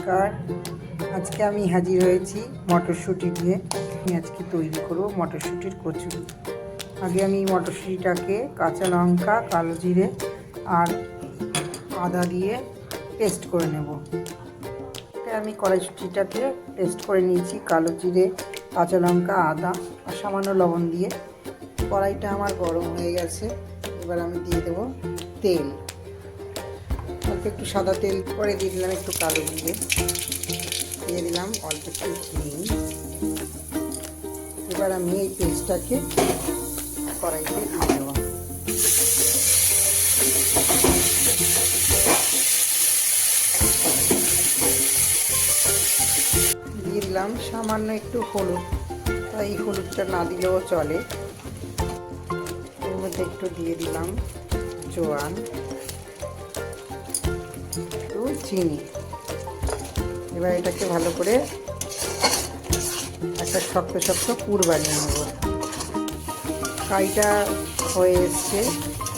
নমস্কার। আজকে আমি হাজির হয়েছি মটরশুঁটি দিয়ে। আমি আজকে তৈরি করব মটরশুঁটির কচুরি। আগে আমি মটরশুঁটিটাকে কাঁচা লঙ্কা, কালো জিরে আর আদা দিয়ে পেস্ট করে নেব। আমি কড়াইশুঁটিটাকে পেস্ট করে নিয়েছি কালো জিরে, কাঁচা লঙ্কা, আদা আর সামান্য লবণ দিয়ে। কড়াইটা আমার গরম হয়ে গেছে। এবার আমি দিয়ে দেবো তেল। অল্প একটু সাদা তেল করে দিয়ে দিলাম একটু কালো জিরে। দিয়ে দিলাম অল্প একটু ঘি। এবার আমি এই পেস্টটাকে কড়াইতে দিয়ে দেবো। দিয়ে দিলাম সামান্য একটু হলুদ। তাই এই হলুদটা না দিলেও চলে। এর মধ্যে একটু দিয়ে দিলাম জোয়ান। একটু চিনি। এবার এটাকে ভালো করে একটা শক্ত শক্ত পুর বানিয়ে নেব। কাইটা হয়ে এসছে।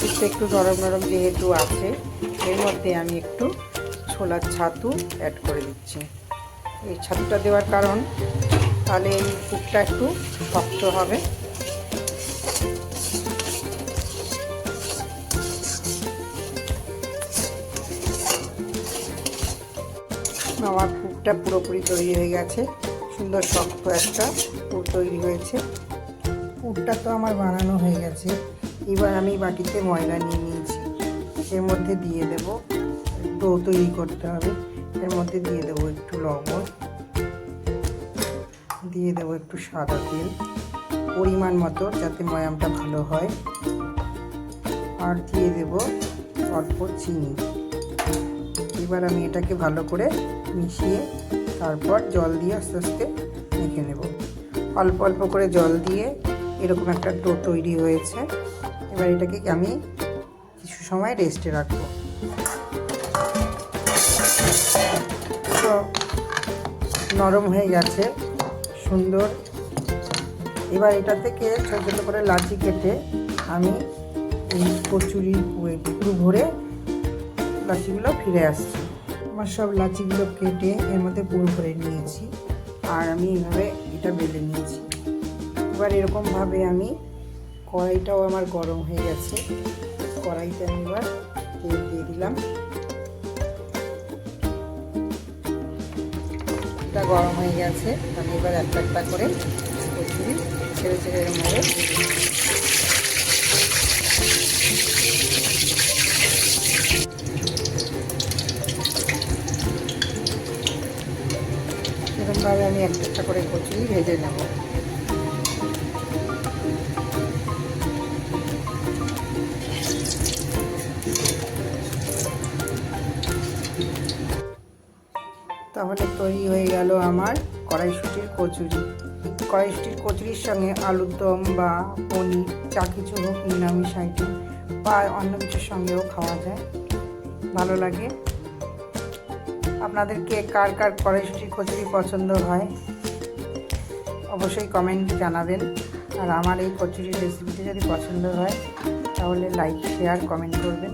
একটু একটু নরম নরম যেহেতু আছে, এর মধ্যে আমি একটু ছোলার ছাতু অ্যাড করে দিচ্ছি। এই ছাতুটা দেওয়ার কারণ, তাহলে এই পুরটা একটু শক্ত হবে। আমার পুরটা পুরোপুরি তৈরি হয়ে গেছে। সুন্দর শক্ত একটা পুর তৈরি হয়েছে। পুরটা তো আমার বানানো হয়ে গেছে। এবার আমি বাটিতে ময়দা নিয়ে নিয়েছি। এর মধ্যে দিয়ে দেব, ডো তৈরি করতে হবে। এর মধ্যে দিয়ে দেবো একটু লবণ। দিয়ে দেবো একটু সাদা তেল। পরিমাণ মতো যাতে ময়ামটা ভালো হয়। আর দিয়ে দেব অল্প চিনি। এবার আমি এটাকে ভালো করে মিশিয়ে তারপর জল দিয়ে আস্তে আস্তে মেখে নেব। অল্প অল্প করে জল দিয়ে এরকম একটা ডো তৈরি হয়েছে। এবার এটাকে আমি কিছু সময় রেস্টে রাখব। তো নরম হয়ে গেছে, সুন্দর। এবার এটা থেকে ছোটো ছোটো করে লাচি কেটে আমি এই কচুরি পুরো ভরে লাচিগুলো ফিরে আসছি। আমার সব লাচিগুলো কেটে এর মধ্যে পুরো করে নিয়েছি আর আমি এইভাবে এটা বেলে নিয়েছি। এবার এরকমভাবে আমি কড়াইটাও আমার গরম হয়ে গেছে। কড়াইতে আমি এবার তেল দিয়ে দিলাম। এটা গরম হয়ে গেছে। আমি এবার একটা একটা করে কচুরি ছেড়ে ছেড়ে এরমভাবে এরকমভাবে আমি একটা একটা করে কচুরি ভেজে নেব। তাহলে তৈরি হয়ে গেল আমার কড়াইশুটির কচুরি। কড়াইশুটির কচুরির সঙ্গে আলুর দম বা পনির, যা কিছু হোক নিরামিষ আইটেম বা অন্য কিছুর সঙ্গেও খাওয়া যায়। ভালো লাগে। আপনাদেরকে কার কার কড়াইশুটির কচুরি পছন্দ হয়, অবশ্যই কমেন্ট জানাবেন। আর আমার এই কচুরির রেসিপিটি যদি পছন্দ হয়, তাহলে লাইক শেয়ার কমেন্ট করবেন।